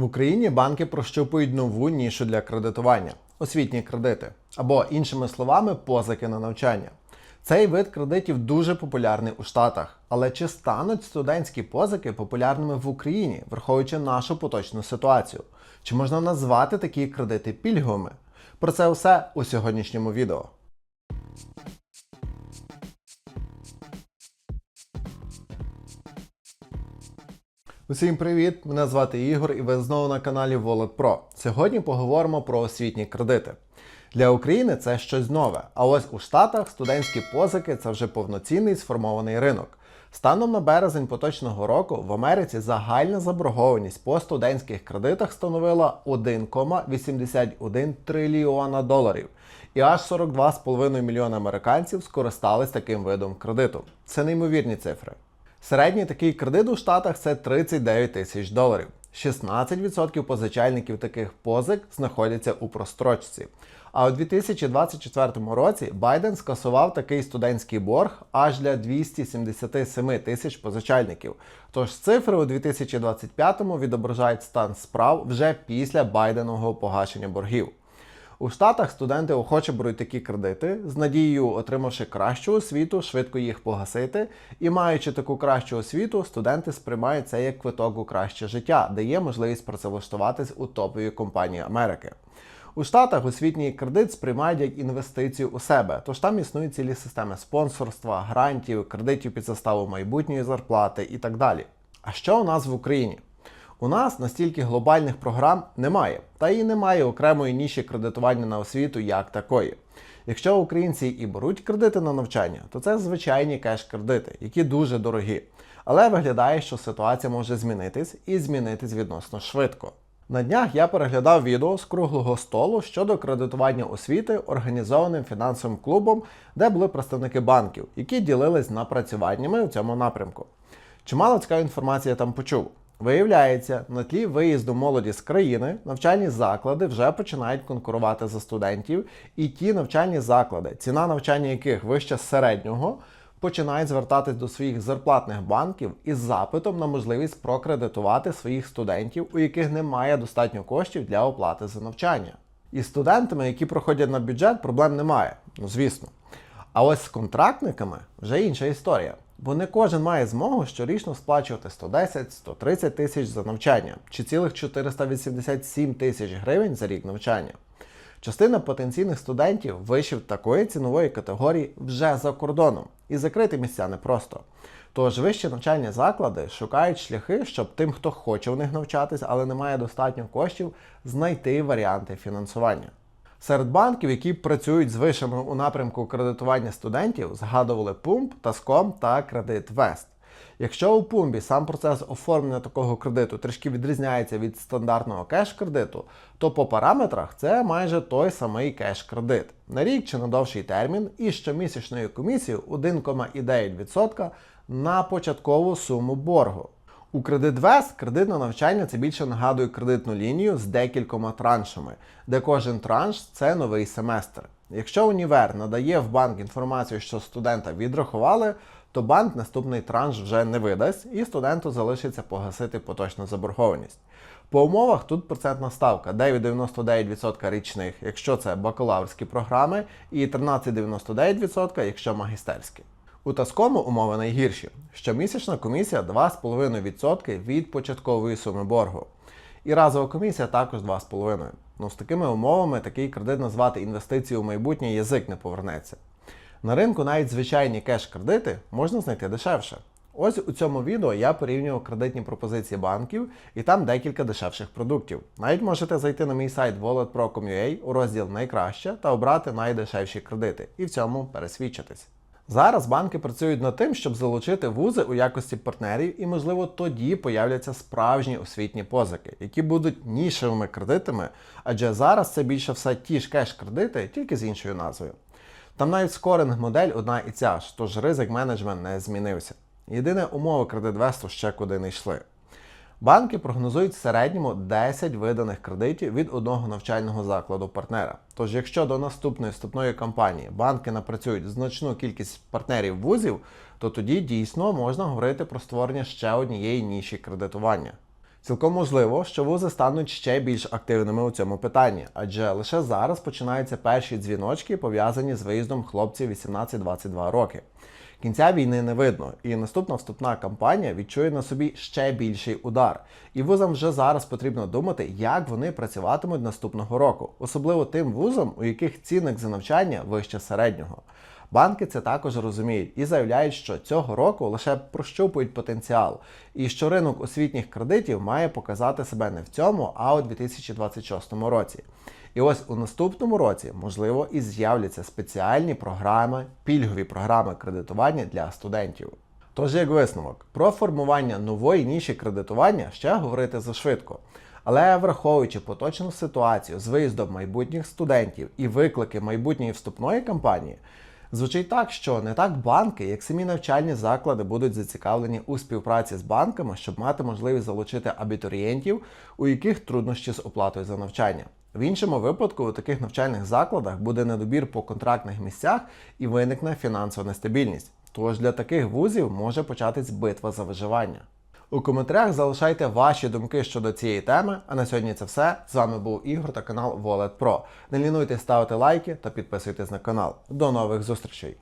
В Україні банки прощупують нову нішу для кредитування освітні кредити, або, іншими словами, позики на навчання. Цей вид кредитів дуже популярний у Штатах. Але чи стануть студентські позики популярними в Україні, враховуючи нашу поточну ситуацію? Чи можна назвати такі кредити пільговими? Про це все у сьогоднішньому відео. Усім привіт! Мене звати Ігор і ви знову на каналі Wallet Pro. Сьогодні поговоримо про освітні кредити. Для України це щось нове. А ось у Штатах студентські позики це вже повноцінний сформований ринок. Станом на березень поточного року в Америці загальна заборгованість по студентських кредитах становила 1,81 трильйона доларів. І аж 42,5 мільйона американців скористались таким видом кредиту. Це неймовірні цифри. Середній такий кредит у Штатах це 39 тисяч доларів. 16% позичальників таких позик знаходяться у прострочці. А у 2024 році Байден скасував такий студентський борг аж для 277 тисяч позичальників. Тож цифри у 2025-му відображають стан справ вже після Байденового погашення боргів. У Штатах студенти охоче беруть такі кредити з надією, отримавши кращу освіту, швидко їх погасити. І маючи таку кращу освіту, студенти сприймають це як квиток у краще життя, де є можливість працевлаштуватись у топові компанії Америки. У Штатах освітній кредит сприймають як інвестицію у себе, тож там існують цілі системи спонсорства, грантів, кредитів під заставу майбутньої зарплати і так далі. А що у нас в Україні? У нас настільки глобальних програм немає, та і немає окремої ніші кредитування на освіту як такої. Якщо українці і беруть кредити на навчання, то це звичайні кеш-кредити, які дуже дорогі. Але виглядає, що ситуація може змінитись і змінитись відносно швидко. На днях я переглядав відео з круглого столу щодо кредитування освіти організованим фінансовим клубом, де були представники банків, які ділились напрацюваннями у цьому напрямку. Чимало цікавої інформації я там почув. Виявляється, на тлі виїзду молоді з країни навчальні заклади вже починають конкурувати за студентів, і ті навчальні заклади, ціна навчання яких вища середнього, починають звертатись до своїх зарплатних банків із запитом на можливість прокредитувати своїх студентів, у яких немає достатньо коштів для оплати за навчання. Із студентами, які проходять на бюджет, проблем немає, ну звісно. А ось з контрактниками вже інша історія. Бо не кожен має змогу щорічно сплачувати 110-130 тисяч за навчання чи цілих 487 тисяч гривень за рік навчання. Частина потенційних студентів вишив такої цінової категорії вже за кордоном, і закрити місця непросто. Тож вищі навчальні заклади шукають шляхи, щоб тим, хто хоче в них навчатись, але не має достатньо коштів, знайти варіанти фінансування. Серед банків, які працюють з вишами у напрямку кредитування студентів, згадували Пумп, Таском та Кредит Вест. Якщо у Пумбі сам процес оформлення такого кредиту трішки відрізняється від стандартного кеш-кредиту, то по параметрах це майже той самий кеш-кредит на рік чи на довший термін і щомісячною комісією 1,9% на початкову суму боргу. У кредит кредит на навчання це більше нагадує кредитну лінію з декількома траншами, де кожен транш це новий семестр. Якщо універ надає в банк інформацію, що студента відрахували, то банк наступний транш вже не видасть, і студенту залишиться погасити поточну заборгованість. По умовах тут процентна ставка 9,99% річних, якщо це бакалаврські програми, і 13,99%, якщо магістерські. У Таскому умови найгірші. Щомісячна комісія 2,5% від початкової суми боргу. І разова комісія також 2,5%. Ну з такими умовами такий кредит назвати інвестицією у майбутнє язик не повернеться. На ринку навіть звичайні кеш-кредити можна знайти дешевше. Ось у цьому відео я порівнював кредитні пропозиції банків і там декілька дешевших продуктів. Навіть можете зайти на мій сайт walletpro.com.ua у розділ Найкраще та обрати найдешевші кредити і в цьому пересвідчитись. Зараз банки працюють над тим, щоб залучити вузи у якості партнерів, і, можливо, тоді появляться справжні освітні позики, які будуть нішевими кредитами, адже зараз це більше все ті ж кеш-кредити, тільки з іншою назвою. Там навіть скоринг модель одна і ця ж, тож ризик менеджмент не змінився. Єдине умови кредитвесту ще куди не йшли. Банки прогнозують в середньому 10 виданих кредитів від одного навчального закладу партнера. Тож, якщо до наступної вступної кампанії банки напрацюють значну кількість партнерів вузів, то тоді дійсно можна говорити про створення ще однієї ніші кредитування. Цілком можливо, що вузи стануть ще більш активними у цьому питанні, адже лише зараз починаються перші дзвіночки, пов'язані з виїздом хлопців 18-22 роки. Кінця війни не видно, і наступна вступна кампанія відчує на собі ще більший удар. І вузам вже зараз потрібно думати, як вони працюватимуть наступного року, особливо тим вузам, у яких цінник за навчання вище середнього. Банки це також розуміють і заявляють, що цього року лише прощупують потенціал, і що ринок освітніх кредитів має показати себе не в цьому, а у 2026 році. І ось у наступному році, можливо, і з'являться спеціальні програми, пільгові програми кредитування для студентів. Тож, як висновок, про формування нової ніші кредитування ще говорити зашвидко. Але враховуючи поточну ситуацію з виїздом майбутніх студентів і виклики майбутньої вступної кампанії, звучить так, що не так банки, як самі навчальні заклади будуть зацікавлені у співпраці з банками, щоб мати можливість залучити абітурієнтів, у яких труднощі з оплатою за навчання. В іншому випадку у таких навчальних закладах буде недобір по контрактних місцях і виникне фінансова нестабільність. Тож для таких вузів може початись битва за виживання. У коментарях залишайте ваші думки щодо цієї теми. А на сьогодні це все. З вами був Ігор та канал Wallet Pro. Не лінуйтесь ставити лайки та підписуйтесь на канал. До нових зустрічей!